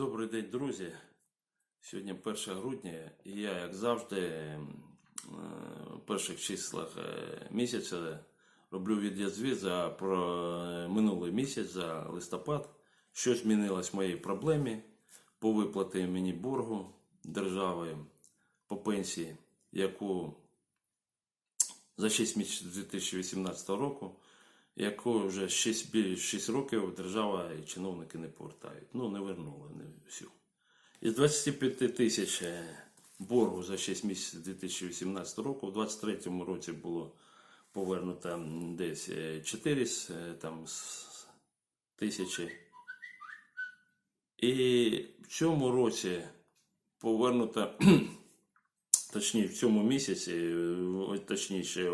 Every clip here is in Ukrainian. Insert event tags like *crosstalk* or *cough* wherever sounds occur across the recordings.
Добрий день, друзі. Сьогодні 1 грудня, і я, як завжди, е, в перших числах е, місяця роблю відеозвіт за про е, минулий місяць за листопад. Що змінилось в моїй проблемі по виплаті мені боргу держави по пенсії, яку за 6 місяців 2018 року, яку вже 6, 6 років держава і чиновники не повертають. Ну, не вернули не всю. Із 25 тисяч е, боргу за 6 місяців 2018 року, в 2023 році було повернуто десь е, 4 е, там, тисячі. І в цьому році повернуто *clears throat* точніше, в цьому місяці, е, точніше,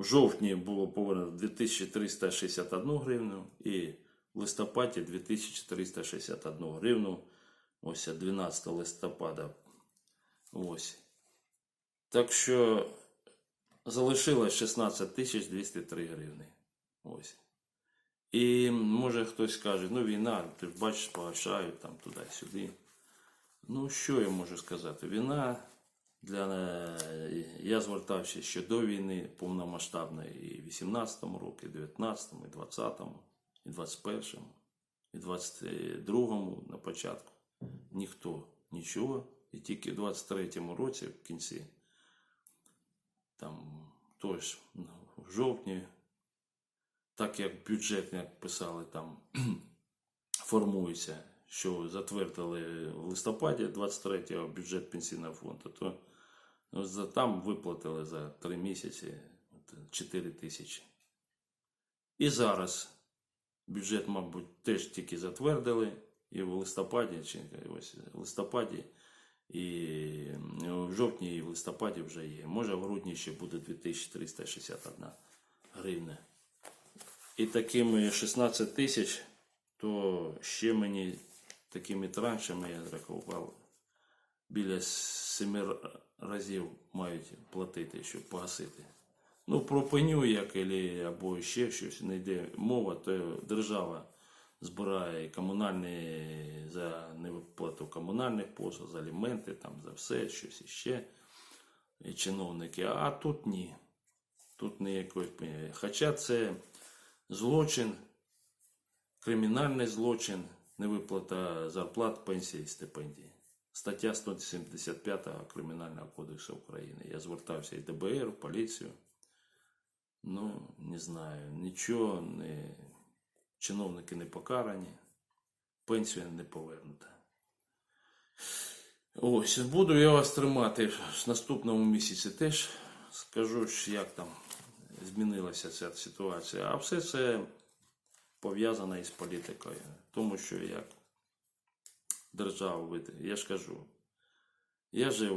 в жовтні було повернено 2361 гривну і в листопаді 2461 гривну. Ось 12 листопада. Ось. Так що залишилось 16 тисяч 203 гривни. Ось. І може хтось скаже, ну війна, ти бачиш, погашають там туди-сюди. Ну, що я можу сказати? Війна для е, я звертався ще до війни повномасштабної і в 18-му році, і в 19-му, і 20-му, і 21-му, і 22-му на початку. Ніхто нічого. І тільки в 23-му році, в кінці, там тож ну, в жовтні, так як бюджет, як писали, там *clears throat* формується, що затвердили в листопаді 23-го бюджет пенсійного фонду, то ну, за, там виплатили за 3 місяці 4 тисячі. І зараз бюджет, мабуть, теж тільки затвердили, і в листопаді, чи ось в листопаді, і в жовтні і в листопаді вже є. Може в грудні ще буде 2361 гривня. І такими 16 тисяч, то ще мені такими траншами я рахував біля 7 разів мають платити, щоб погасити. Ну, про пеню, як або ще щось не йде мова, то держава збирає комунальні за невиплату комунальних послуг, за аліменти, там, за все, щось іще. І чиновники. А тут ні. Тут ніякої пені. Хоча це злочин, кримінальний злочин, невиплата зарплат, пенсії і стипендії. Стаття 175 Кримінального кодексу України. Я звертався і ДБР, в поліцію. Ну, не знаю, нічого, не... чиновники не покарані, пенсія не повернута. Ось, буду я вас тримати в наступному місяці теж. Скажу, як там змінилася ця ситуація. А все це пов'язано із політикою. Тому що як державу я ж кажу, я жив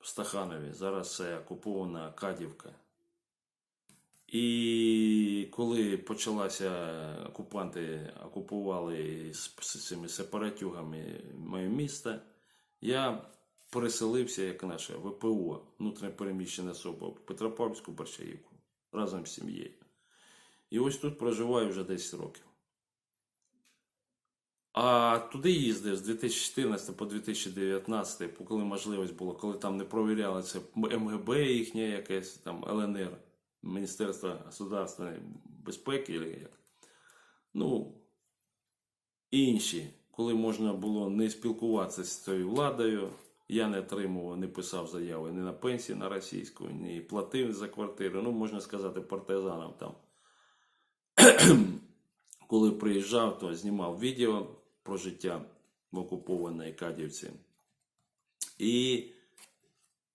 в Стаханові, зараз це окупована Кадівка. І коли почалася окупанти окупували з, цими сепаратюгами моє місто, я переселився як наше ВПО, внутрішньопереміщена особа, в Петропавлівську Борщаївку разом з сім'єю. І ось тут проживаю вже 10 років. А туди їздив з 2014 по 2019, коли можливість було, коли там не провіряли це МГБ їхнє якесь, там ЛНР, Міністерство государственної безпеки, як. Ну, інші, коли можна було не спілкуватися з цією владою, я не отримував, не писав заяви ні на пенсію на російську, ні платив за квартиру. Ну, можна сказати, партизанам там. *clears throat* Коли приїжджав, то знімав відео про життя в окупованій Кадівці. І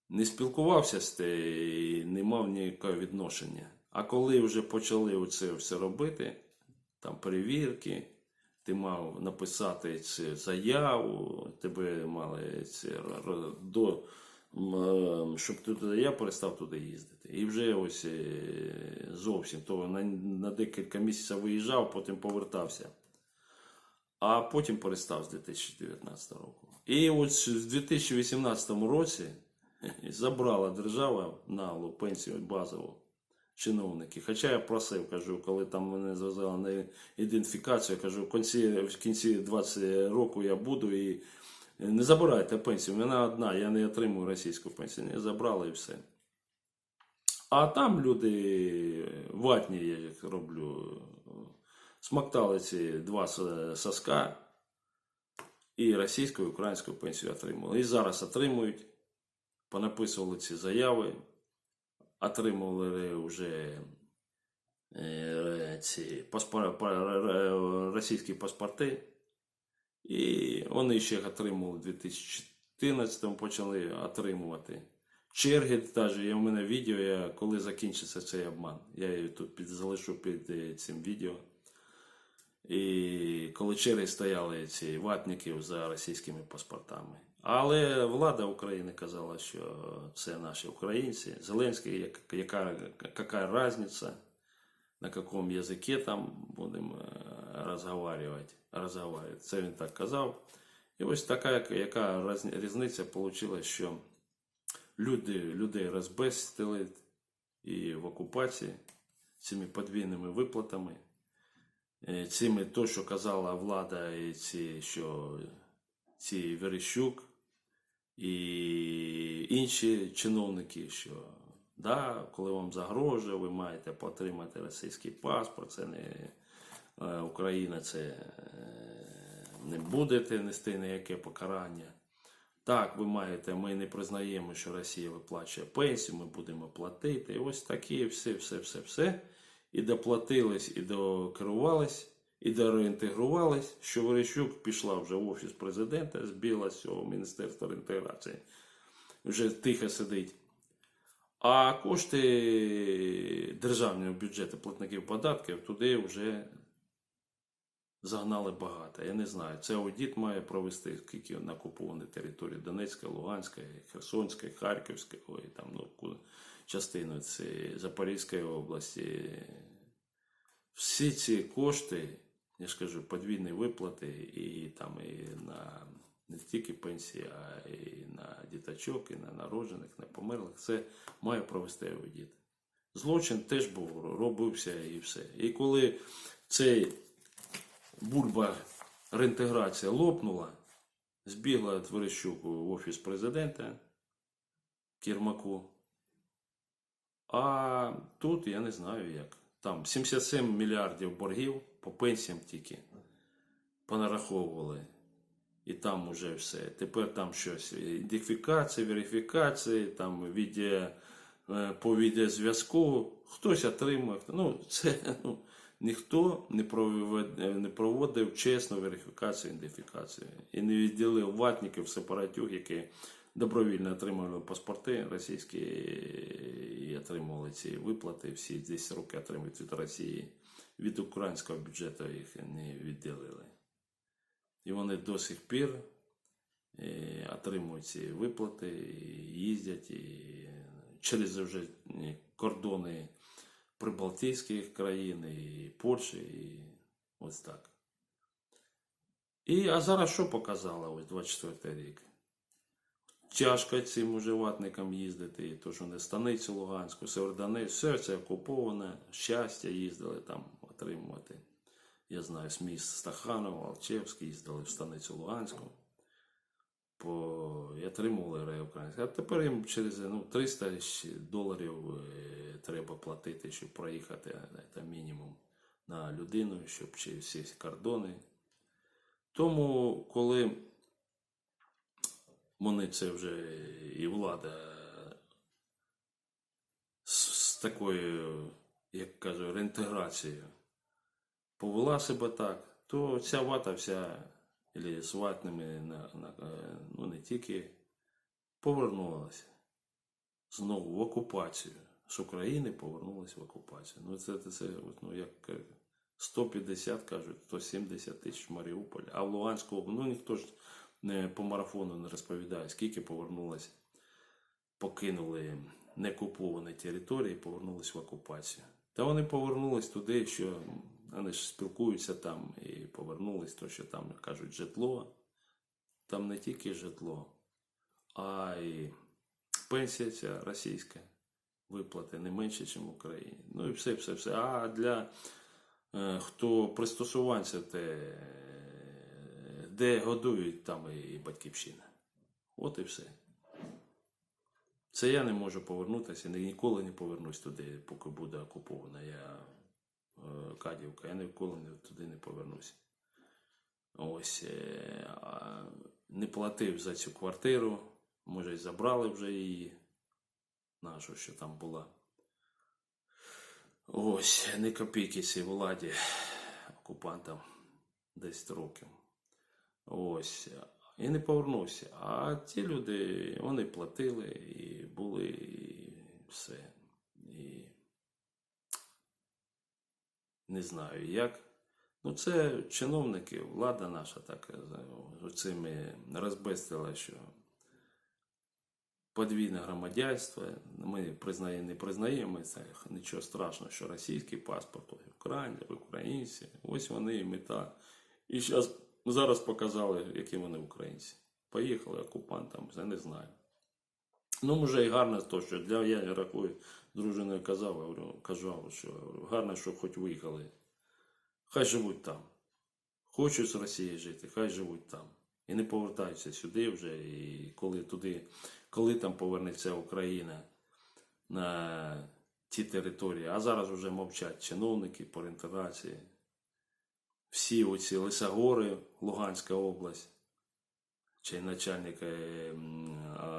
не спілкувався з тим, не мав ніякого відношення. А коли вже почали це все робити, там перевірки, ти мав написати цю заяву, тебе мали це до, щоб туди, я перестав туди їздити. І вже ось е, зовсім то на, на декілька місяців виїжджав, потім повертався. А потім перестав з 2019 року. І ось в 2018 році *laughs* забрала держава налу пенсію базову чиновники. Хоча я просив, кажу, коли там мене зв'язали на ідентифікацію, я кажу, в кінці, в кінці 20 року я буду і не забирайте пенсію. Мене одна, я не отримую російську пенсію. Не забрали і все. А там люди ватні, я їх роблю, смоктали ці два соска і російську, і українську пенсію отримали. І зараз отримують, понаписували ці заяви, отримували вже е, ці паспор- російські паспорти. І вони ще їх отримували в 2014 почали отримувати. Черги теж є у мене відео, я, коли закінчиться цей обман. Я її тут під, залишу під е, цим відео. І коли черги стояли ці ватників за російськими паспортами. Але влада України казала, що це наші українці. Зеленський, як- яка, яка різниця, на якому язикі там будемо е, розговарювати. розговарювати. Це він так казав. І ось така, яка- яка різниця вийшла, що люди, людей розбестили і в окупації цими подвійними виплатами. Е, Цими то, що казала влада, і ці, що ці Верещук і інші чиновники, що да, коли вам загрожує, ви маєте отримати російський паспорт, це не е, Україна, це е, не будете нести ніяке покарання. Так, ви маєте, ми не признаємо, що Росія виплачує пенсію, ми будемо платити. І ось такі все, все, все, все. І доплатились, і докерувались, і дореінтегрувались, що Верещук пішла вже в офіс президента, збіла з цього Міністерства реінтеграції. Вже тихо сидить. А кошти державного бюджету платників податків туди вже загнали багато. Я не знаю. Це аудит має провести, скільки на окупованій території Донецької, Луганської, Херсонської, Харківської, ой, там, ну, частину Запорізької області. Всі ці кошти, я ж кажу, подвійні виплати і там і на не тільки пенсії, а і на діточок, і на народжених, на померлих. Це має провести аудит. Злочин теж був, робився і все. І коли цей бульба реінтеграція лопнула, збігла Тверещук в офіс президента Кірмаку. А тут я не знаю як. Там 77 мільярдів боргів по пенсіям тільки понараховували. І там уже все. Тепер там щось. Ідентифікація, верифікація, там відео, е, по відеозв'язку. Хтось отримує. хто- Ну, це ну, ніхто не проводив, не проводив чесну верифікацію, ідентифікацію. І не відділив ватників, сепаратюг, які добровільно отримували паспорти російські і отримували ці виплати. Всі 10 років отримують від Росії. Від українського бюджету їх не відділили. І вони до сих пір е, отримують ці виплати, їздять і через вже е, кордони прибалтійських країн, і Польщі, і ось так. І, а зараз що показала ось 24 рік? Тяжко цим уже ватникам їздити, і то, що не станицю Луганську, Севердонець, все це окуповане, щастя їздили там отримувати. Я знаю, міст Стаханова, Алчевський їздили в станицю Луганську. По... І отримували реукраїнську. А тепер їм через ну, 300 доларів е, треба платити, щоб проїхати. Це мінімум на людину, щоб через всі кордони. Тому, коли вони це вже і влада з, з такою, як кажу, реінтеграцією повела себе так, то ця вата вся, або з ватними, на, на, е, ну не тільки повернулася знову в окупацію. З України повернулася в окупацію. Ну, це, це, ну, як е, 150, кажуть, 170 тисяч в Маріуполі. А в Луганську ну ніхто ж не по марафону не розповідає, скільки повернулося, покинули некуповані території, повернулись в окупацію. Та вони повернулись туди, що вони ж спілкуються там і повернулись, то що там кажуть житло. Там не тільки житло, а й пенсія ця російська. виплати не менше, ніж в Україні. Ну і все, все, все. А для е, хто пристосуванця, те, де годують, там і батьківщина. От і все. Це я не можу повернутися, ніколи не повернусь туди, поки буде окупована я Кадівка. Я ніколи туди не повернусь. Ось е, не платив за цю квартиру. Може, й забрали вже її. Нашу, що там була. Ось, не копійки цій владі, окупантам 10 років. Ось. І не повернувся. А ті люди, вони платили і все. І не знаю як. Ну, це чиновники, влада наша так цими розбестила, що подвійне громадянство. Ми признаємо, не признаємо це нічого страшного, що російський паспорт, українці, українці. Ось вони і мета. І зараз, зараз показали, які вони українці. Поїхали окупантам, я не знаю. Ну, може, і гарно то, що для я рахую, дружиною казав, говорю, казав, що гарно, що хоч виїхали. Хай живуть там. Хочуть з Росії жити, хай живуть там. І не повертаються сюди вже. І коли туди, коли там повернеться Україна на ті території, а зараз вже мовчать чиновники по реінтеграції. Всі оці Лисогори, Луганська область, чи начальник е,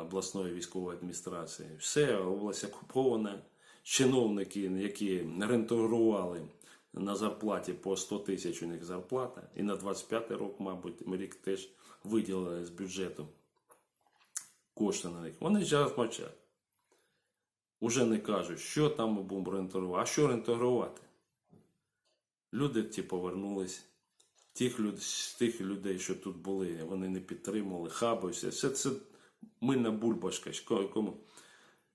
обласної військової адміністрації. Все, область окупована. Чиновники, які реінтегрували на зарплаті по 100 тисяч у них зарплата. І на 25 рік, мабуть, рік теж виділили з бюджету кошти на них. Вони зараз мовчать. Уже не кажуть, що там ми будемо реінтегрувати. А що реінтегрувати? Люди ті повернулись. Тих, люд, тих людей, що тут були, вони не підтримували, хаби, все. Це мильна бульбашка, кому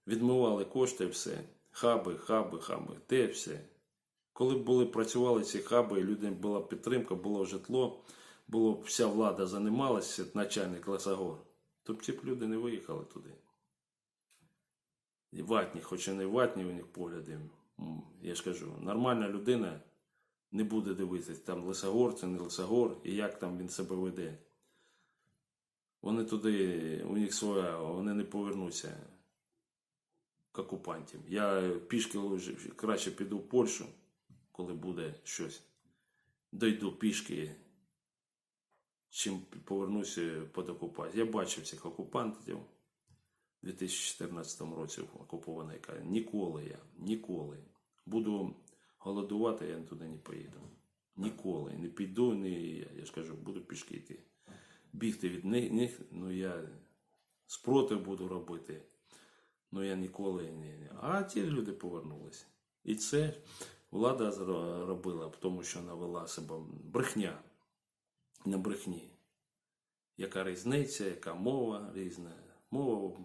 відмивали кошти, все. Хаби, хаби, хаби. Де все? Коли були працювали ці хаби, і людям була підтримка, було житло, було вся влада займалася, начальник Лесогор, то б ті б люди не виїхали туди. І ватні, хоч і не ватні у них погляди. Я ж кажу, нормальна людина не буде дивитися, там Лисогор, це не Лисогор, і як там він себе веде. Вони туди, у них своя, вони не повернуться к окупантам. Я пішки краще піду в Польщу, коли буде щось. Дойду пішки, чим повернуся під окупацію. Я бачив цих окупантів у 2014 році окупована яка. Ніколи я, ніколи. Буду голодувати, я туди не поїду. Ніколи. Не піду, не, я ж кажу, буду пішки йти. Бігти від них ну я спротив буду робити. Ну я ніколи не. А ті люди повернулися. І це влада робила, тому що навела себе брехня на брехні. Яка різниця, яка мова різна. Мова.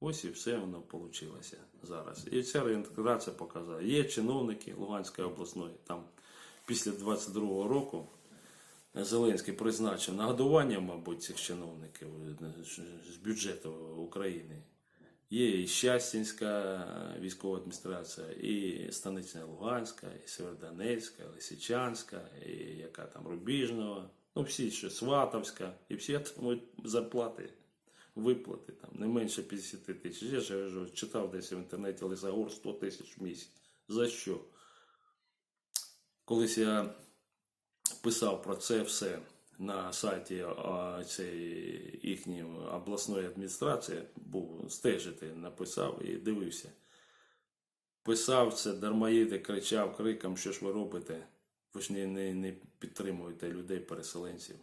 Ось і все воно вийшло зараз. І ця реінтеграція показала. Є чиновники Луганської обласної, там після 22-го року Зеленський призначив нагодування, мабуть, цих чиновників з бюджету України. Є і Щастінська військова адміністрація, і Станиця Луганська, і Северодонецька, і Лисичанська, і яка там Рубіжного, ну всі ще Сватовська, і всі отримують зарплати, виплати там не менше 50 тисяч. Я ж читав десь в інтернеті Лисогор 100 тисяч в місяць. За що? Колись я писав про це все на сайті цієї їхньої обласної адміністрації, був стежити, написав і дивився. Писав це, дармоїди, кричав криком, що ж ви робите? Ви ж не, не, не підтримуєте людей, переселенців.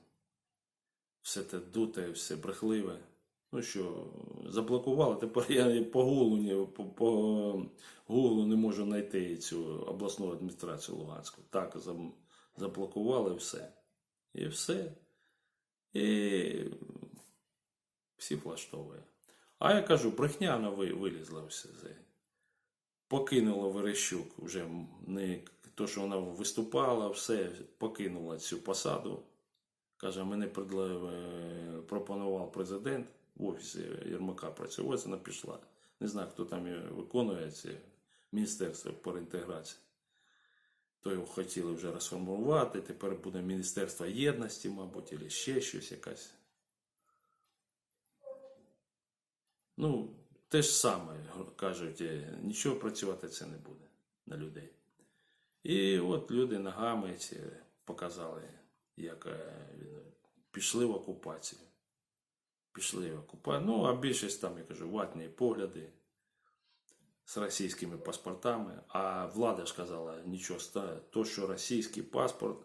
Все те дуте, все брехливе. Ну що, заблокували. Тепер я по гуглу, по, по гуглу не можу знайти цю обласну адміністрацію Луганську. Так, заблокували все. І все. І всі влаштовує. А я кажу, брехня ви- вилізла все. Покинула Верещук вже не то, що вона виступала, все, покинула цю посаду. Каже, мене е, пропонував президент в офісі Єрмака працювати, вона пішла. Не знаю, хто там і виконує це міністерство по реінтеграції. То його хотіли вже розформувати, тепер буде Міністерство єдності, мабуть, або ще щось якась. Ну, те ж саме кажуть, нічого працювати це не буде на людей. І от люди ногами ці показали, як е, пішли в окупацію. Пішли в. Ну, а більшість там, я кажу, ватні погляди з російськими паспортами. А влада ж казала, нічого ста- то, що російський паспорт.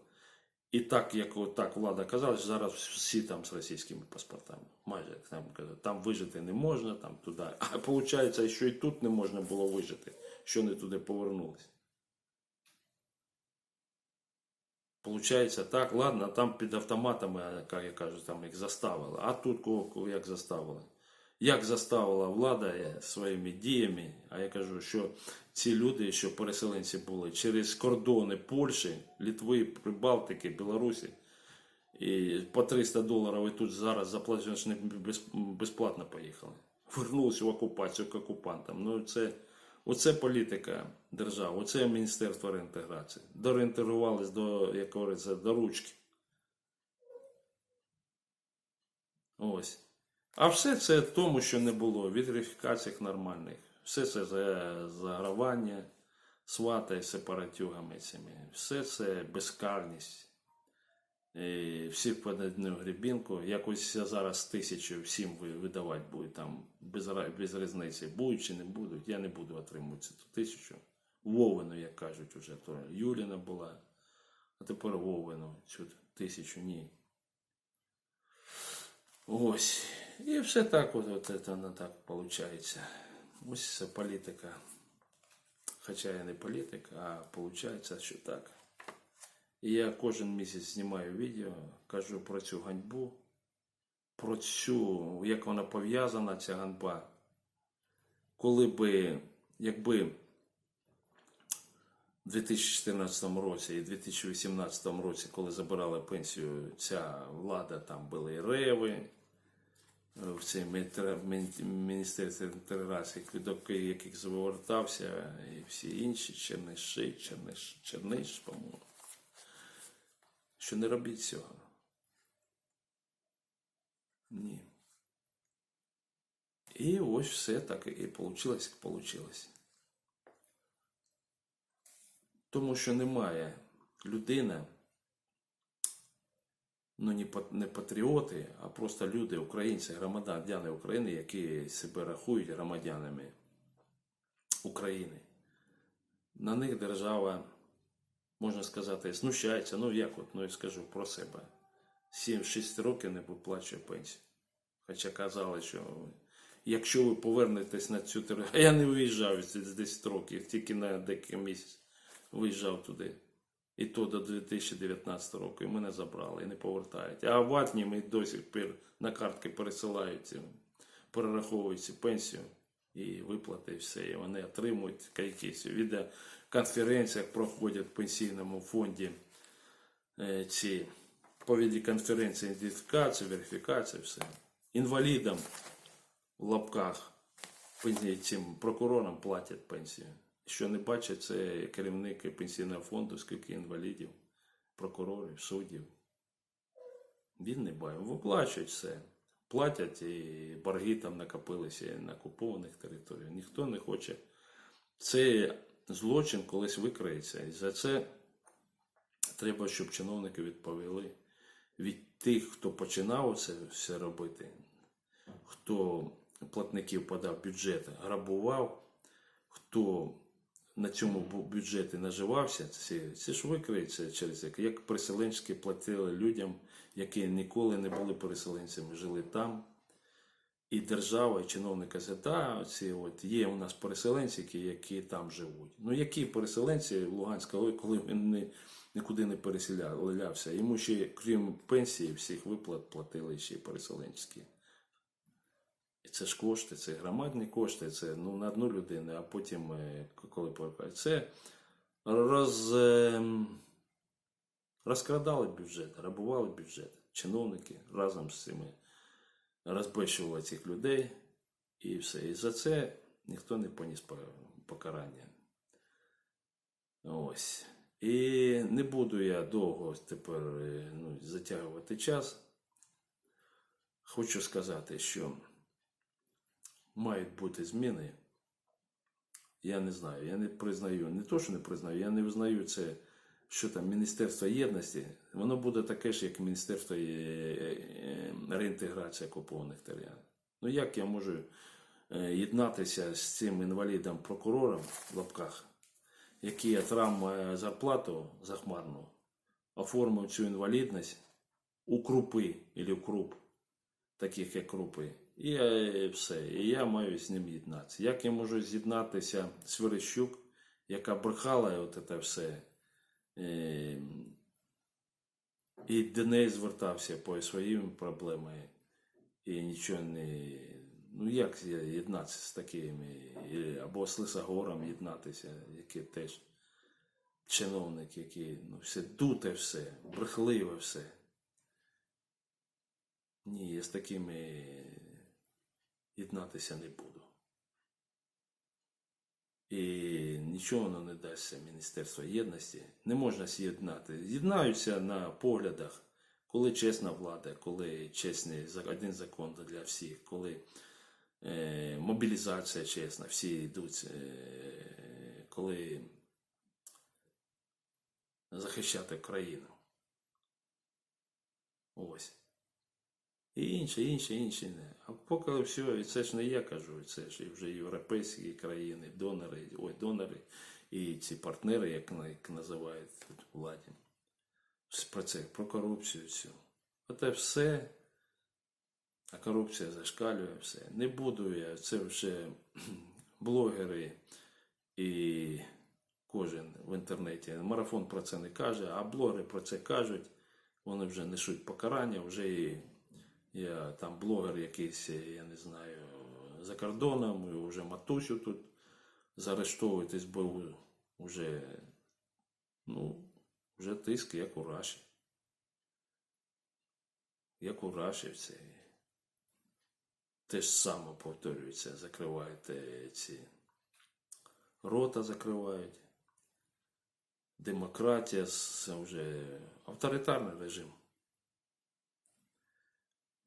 І так, як так влада казала, що зараз всі там з російськими паспортами. Майже там, там вижити не можна, там туди. А виходить, що і тут не можна було вижити, що не туди повернулися. Получається так, ладно, там під автоматами, як я кажу, там їх заставили. А тут кого, як заставили? Як заставила влада е, своїми діями, а я кажу, що ці люди, що переселенці були через кордони Польщі, Литви, Прибалтики, Білорусі, і по 300 доларів і тут зараз заплачуєш не безплатно поїхали. Вернулися в окупацію к окупантам. Ну це оце політика держави, оце Міністерство реінтеграції. Дореінтегрувались до, як говориться, до ручки. Ось. А все це тому, що не було від верифікаціях нормальних. Все це загравання, свата сепаратюгами цими. Все це безкарність. І всіх під одну грібінку. Якось зараз тисячу всім видавати буде там без, без різниці. Будуть чи не будуть. Я не буду отримувати цю тисячу. Вовину, як кажуть, уже то Юліна була. А тепер Вовину цю тисячу ні. Ось. І все так от, от це воно так виходить. Ось це політика. Хоча я не політик, а виходить, що так. І я кожен місяць знімаю відео, кажу про цю ганьбу, про цю, як вона пов'язана, ця ганьба. Коли би, якби в 2014 році і 2018 році, коли забирали пенсію, ця влада, там були реви, е, в цій міністерстві інтеграції, квіток яких звертався, і всі інші, Черниши, Черниш, Черниш, по-моєму. Що не робіть цього. Ні. І ось все так і вийшло, як вийшло. Тому що немає людина, ну не патріоти, а просто люди, українці, громадяни України, які себе рахують громадянами України. На них держава, можна сказати, знущається. Ну як от, ну я скажу про себе. 7-6 років не виплачує пенсію. Хоча казали, що якщо ви повернетесь на цю територію. Я не виїжджав з 10 років, тільки на декілька місяців виїжджав туди. І то до 2019 року і мене забрали і не повертають. А в Атні ми до сих пір на картки пересилають, перераховують пенсію і виплати, і все. І вони отримують якісь відеоконференціях проходять в пенсійному фонді ці по відеоконференції ідентифікацію, верифікацію, все. Інвалідам в лапках цим прокурорам платять пенсію. Що не бачать, це керівник пенсійного фонду, скільки інвалідів, прокурорів, суддів. Він не бачить. Виплачують все. Платять і борги там накопилися на окупованих територіях. Ніхто не хоче. Це злочин колись викриється. І за це треба, щоб чиновники відповіли від тих, хто починав це все робити, хто платників подав бюджет, грабував, хто на цьому бюджеті наживався, це, ж викриється через як, як переселенські платили людям, які ніколи не були переселенцями, жили там. І держава, і чиновники казали, ці от є у нас переселенці, які, там живуть. Ну які переселенці в Луганська, коли він не, нікуди не переселявся. Йому ще, крім пенсії, всіх виплат платили ще й переселенські. І це ж кошти, це громадні кошти, це ну, на одну людину, а потім, е, коли повертають, це роз, ем, розкрадали бюджет, грабували бюджет. Чиновники разом з цими розбещували цих людей і все. І за це ніхто не поніс покарання. Ось. І не буду я довго тепер е, ну, затягувати час. Хочу сказати, що мають бути зміни. Я не знаю, я не признаю, не то, що не признаю, я не визнаю це, що там Міністерство єдності, воно буде таке ж, як Міністерство е, е, реінтеграції окупованих територій. Ну як я можу е, єднатися з цим інвалідом-прокурором в лапках, який отримує зарплату захмарну, оформив цю інвалідність у крупи або в круп, таких як крупи. І е, все. І я маю з ним єднатися. Як я можу з'єднатися з Верещук, яка брехала от це все, і до неї звертався по своїм проблемам, і нічого не. Ну як єднатися з такими, або з Лисогором єднатися, який теж чиновник, який ну, все дуте все, брехливе все. Ні, я з такими єднатися не буду. І нічого воно не дасться Міністерство єдності. Не можна з'єднати. З'єднаються на поглядах, коли чесна влада, коли чесний один закон для всіх, коли е, мобілізація чесна, всі йдуть, е, коли захищати країну. Ось. І інше, інше, інше. не. А поки все, і це ж не я кажу, це ж вже європейські країни, донори, ой, донори і ці партнери, як, називають тут владі. Про це, про корупцію всю. Оте все. А корупція зашкалює все. Не буду я, це вже *clears throat* блогери і кожен в інтернеті. Марафон про це не каже, а блогери про це кажуть. Вони вже несуть покарання, вже і я там блогер якийсь, я не знаю, за кордоном, і вже матусю тут заарештовують СБУ. Вже, ну, вже тиск, як у Раші. Як у Раші все. Те ж саме повторюється, закривають е, ці рота закривають. Демократія, це вже авторитарний режим.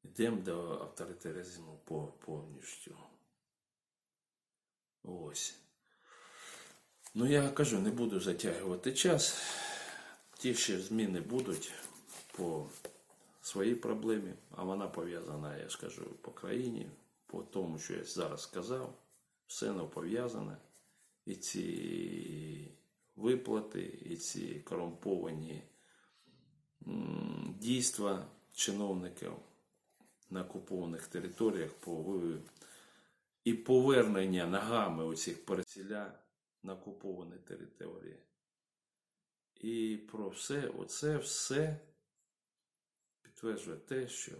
Йдемо до авторитаризму повністю. Ось. Ну, я кажу, не буду затягувати час. Ті ще зміни будуть по своїй проблемі, а вона пов'язана, я ж кажу, по країні, по тому, що я зараз сказав. Все воно пов'язане. І ці виплати, і ці корумповані дійства чиновників на окупованих територіях і повернення ногами оцих переселя на окуповані території. І про все, оце все підтверджує те, що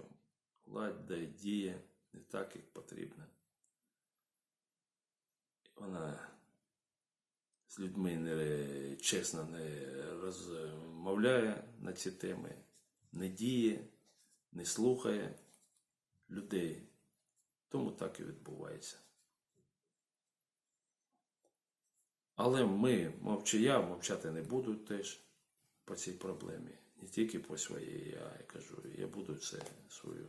влада діє не так, як потрібно. Вона з людьми не, чесно не розмовляє на ці теми, не діє, не слухає людей. Тому так і відбувається. Але ми, мовчи, я мовчати не буду теж по цій проблемі. Не тільки по своїй, я кажу, я буду це свою,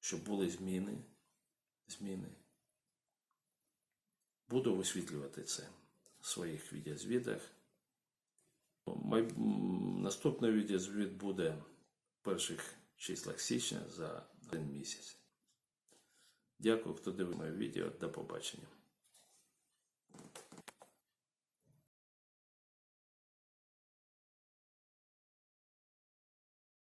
щоб були зміни, зміни. Буду висвітлювати це в своїх м, Наступний відеозвіт буде перших числах січня за один місяць. Дякую, хто дивив моє відео. До побачення.